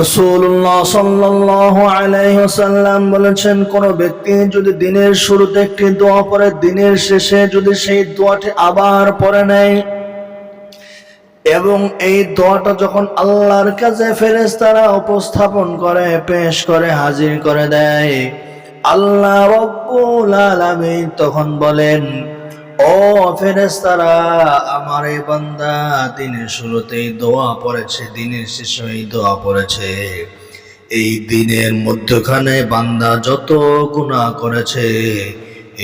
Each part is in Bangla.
রসুল্লাহ সাল্লাহ আলাইসাল্লাম বলেছেন, কোন ব্যক্তি যদি দিনের শুরুতে একটি দোয়া পড়ে, দিনের শেষে যদি সেই দোয়াটি আবার পড়ে নেয়, এবং এই দোয়াটা যখন আল্লাহর কাছে ফেরেশতারা উপস্থাপন করে, পেশ করে, হাজির করে দেয়, আল্লাহ রব্বুল আলামিন তখন বলেন ও ফেরেশতারা, আমার এই বান্দা দিনের শুরুতেই দোয়া পড়েছে, দিনের শেষে দোয়া পড়েছে। এই দিনের মধ্যখানে বান্দা যত গুনাহ করেছে,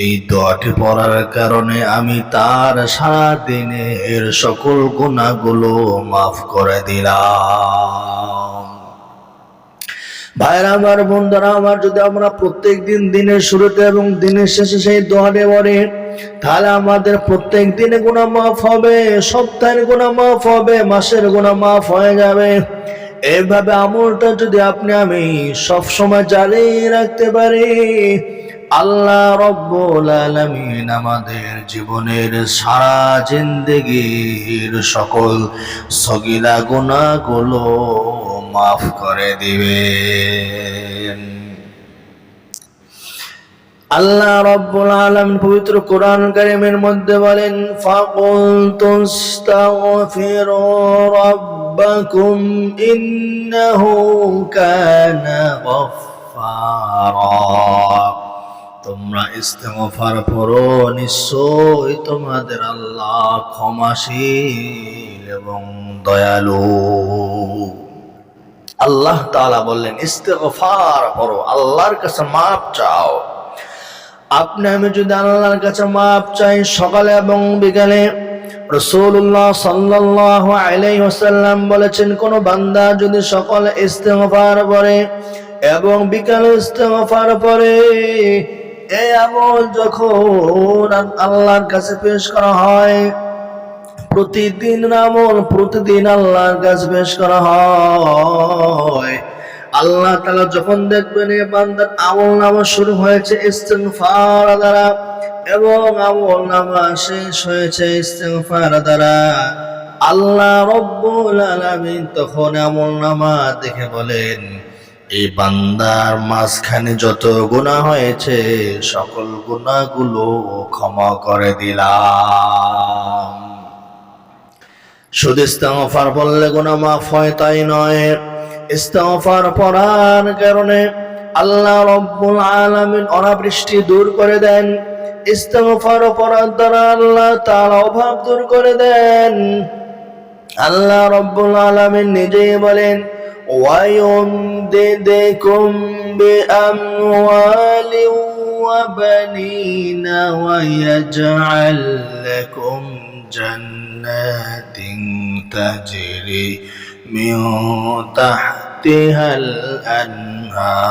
এই দোয়াটি পড়ার কারণে আমি তার সারা দিনের সকল গুণাগুলো মাফ করে দিলাম। ভাইরা আমার বন্ধুরা, আমার যদি আমরা প্রত্যেক দিন দিনের শুরুতে এবং দিনের শেষে সেই দোয়াটে পড়ি তাহলে আমাদের প্রত্যেক দিনে গুণা মাফ হবে, সপ্তাহের গুণা মাফ হবে, মাসের গুণা মাফ হয়ে যাবে। এভাবে আমলটা যদি আপনি আমি সব সময় চালিয়ে রাখতে পারি, আল্লাহ রব্বুল আলামিন আমাদের জীবনের সারা জিন্দগির সকল সগিলা গুণাগুলো মাফ করে দিবেন। আল্লাহ রব্বুল আলম পবিত্র কোরআন কারীমের মধ্যে বলেন ফাকুল তুস্তাগফিরু ইন্নাহু কানা গফফারা। তোমরা ইস্তেগফার করো নিশ্চয় তোমাদের আল্লাহ ক্ষমাশীল এবং দয়ালু। আল্লাহ তাআলা বললেন, ইস্তেগফার করো, আল্লাহর কাছে মাপ চাও। আপনি আমি যদি আল্লাহর কাছে মাপ চাই সকালে এবং বিকালে রসুল্লাহ সাল্লাহ আলাইহি ওয়াসাল্লাম বলেছেন, কোন বান্দা যদি সকালে ইস্তেগফার পড়ে এবং বিকালে ইস্তেগফার পড়ে এই আমল যখন আল্লাহর কাছে পেশ করা হয়, প্রতিদিন আমল প্রতিদিন আল্লাহর কাছে পেশ করা হয়। আল্লাহ তালা যখন দেখবেন এ বান্দার আমল নামা শুরু হয়েছে, ইস্তেগফার দ্বারা, এবং আমল নামা শেষ হয়েছে ইস্তেগফার দ্বারা, আল্লাহ রব্বুল আলামিন তখন আমল নামা দেখে বলেন, এই বান্দার মাঝখানে যত গুণা হয়েছে, সকল গুণাগুলো ক্ষমা করে দিলাম। শুধু ইস্তেগফার বললে গুনাহ মাফ হয়, তাই নয়। ইস্তেগফার পড়ার কারণে আল্লাহ রব্বুল আলামিন অনাবৃষ্টি দূর করে দেন ইস্তেগফার পড়ার দ্বারা আল্লাহ তাআলা অভাব দূর করে দেন আল্লাহ রব্বুল আলামিন নিজেই বলেন ويمددكم بأموال وبنين ويجعل لكم جنات تجري من تحتها الأنهار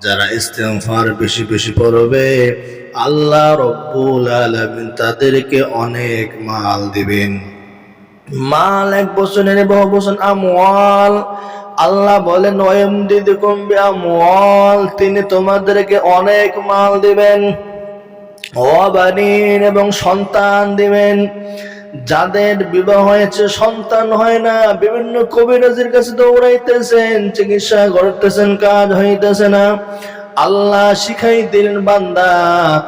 যারা ইস্তেগফার বেশি বেশি পড়বে আল্লাহ রব্বুল আলামিন তাদেরকে অনেক মাল দিবেন মাল এক বছরের বহু বছর আমওয়াল আল্লাহ বলেন ওয়েম দিদি কমবে আমওয়াল তিনি তোমাদেরকে অনেক মাল দিবেন অবানীন এবং সন্তান দিবেন যাদের বিবাহ হয়েছে, সন্তান হয় না, বিভিন্ন কবিরাজের কাছে দৌড়াইতেছেন, চিকিৎসা করতেছেন, কাজ হইতেছে না। আল্লাহ শিখাই দিলেন, বান্দা,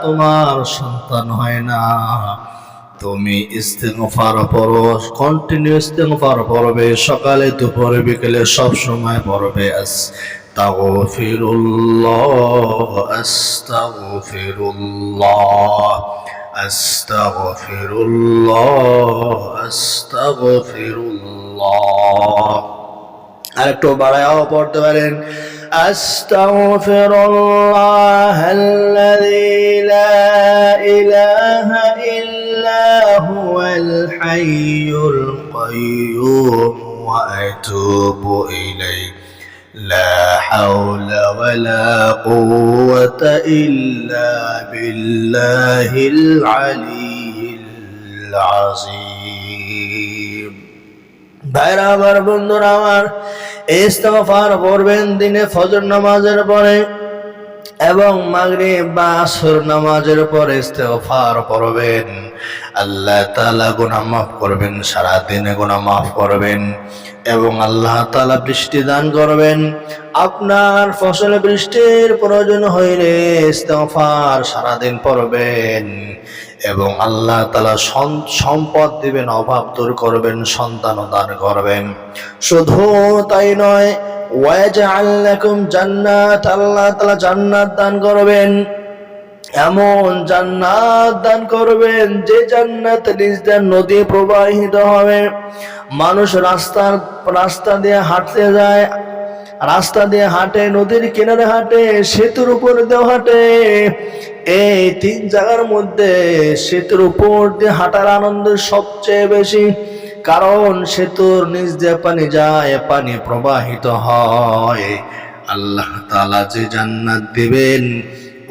তোমার সন্তান হয় না। তুমি ইস্তেগফার পড়ো কন্টিনিউ ইস্তেগফার পড়বে, সকালে, দুপুরে, বিকেলে, সব সময় পড়বে। আস্তাগফিরুল্লাহ। আস্তাগফিরুল্লাহ আস্তাগফিরুল্লাহ আস্তাগফিরুল্লাহ আরেকটু বাড়ায়াও পড়তে পারেন أستغفر الله الذي لا إله إلا هو الحي القيوم وأتوب إليه لا حول ولا قوة إلا بالله العلي العظيم। ভাইরা আমার বন্ধুরা আমার ইস্তফার পড়বেন দিনে ফজর নামাজের পরে। এবং মাগরে বা আসর নামাজের পরে ইস্তেগফার পড়বেন আল্লাহ তালা গুনাহ মাফ করবেন, সারা দিনে মাফ করবেন এবং আল্লাহ তালা বৃষ্টি দান করবেন। আপনার ফসলে বৃষ্টির প্রয়োজন হইলে ইস্তেগফার সারা দিন পড়বেন এবং আল্লাহ তালা সম্পদ দিবেন, অভাব দূর করবেন সন্তান দান করবেন। শুধু তাই নয় ওয়াজআল লাকুম জান্নাত, আল্লাহ তাআলা জান্নাত দান করবেন। এমন জান্নাত দান করবেন যে জান্নাত নিজ দিয়ে নদী প্রবাহিত হবে। মানুষ রাস্তার রাস্তা দিয়ে হাঁটতে যায়। রাস্তা দিয়ে হাঁটে, নদীর কিনারে হাঁটে, সেতুর উপর দিয়ে হাঁটে। এই তিন জায়গার মধ্যে সেতুর উপর দিয়ে হাঁটার আনন্দ সবচেয়ে বেশি। কারণ সেতুর নিচ দিয়ে পানি যায় পানি প্রবাহিত হয়। আল্লাহ তালা যে জান্নাত দিবেন,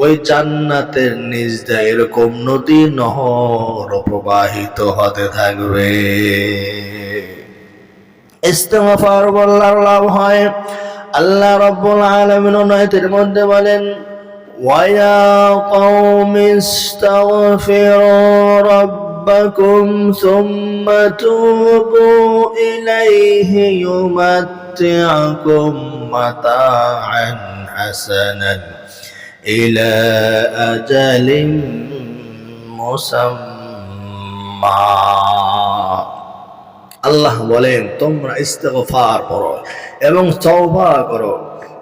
ওই জান্নাতের নিচ দিয়ে এরকম নদী নহর প্রবাহিত হতে থাকবে। ইস্তেগফার বলার লাভ হয়। আল্লাহ রব্বুল আলামিন নয়তের মধ্যে বলেন ওয়া কওম ইস্তাগফিরু রাব্বাকুম সুম্মা তুবু ইলাইহি ইউমাত্তি'ুকুম মাতা'আন হাসানান ইলা আজালিন মুসাম্মা আল্লাহ বলেন, তোমরা ইস্তেগফার করো এবং তওবা করো।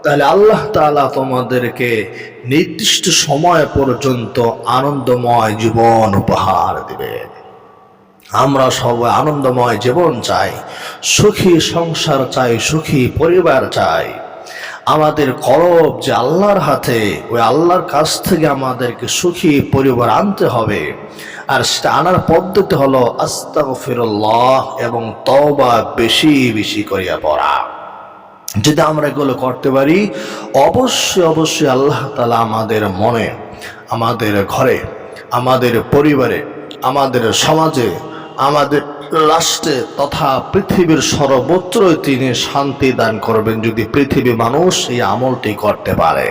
তাহলে আল্লাহ তাআলা তোমাদেরকে নির্দিষ্ট সময় পর্যন্ত আনন্দময় জীবন উপহার দিবেন। আমরা সবাই আনন্দময় জীবন চাই, সুখী সংসার চাই, সুখী পরিবার চাই। আমাদের করব যে আল্লাহর হাতে, ওই আল্লাহর কাছ থেকে আমাদেরকে সুখী পরিবার আনতে হবে। আর সেটা আনার পদ্ধতি হলো আস্তাগফিরুল্লাহ এবং তওবা বেশি বেশি করিয়া পড়া। যদি আমরা এগুলো করতে পারি, অবশ্যই অবশ্যই আল্লাহ তালা আমাদের মনে, আমাদের ঘরে, আমাদের পরিবারে, আমাদের সমাজে, আমাদের রাষ্ট্রে তথা পৃথিবীর সর্বত্রই তিনি শান্তি দান করবেন যদি পৃথিবী মানুষ এই আমলটি করতে পারে।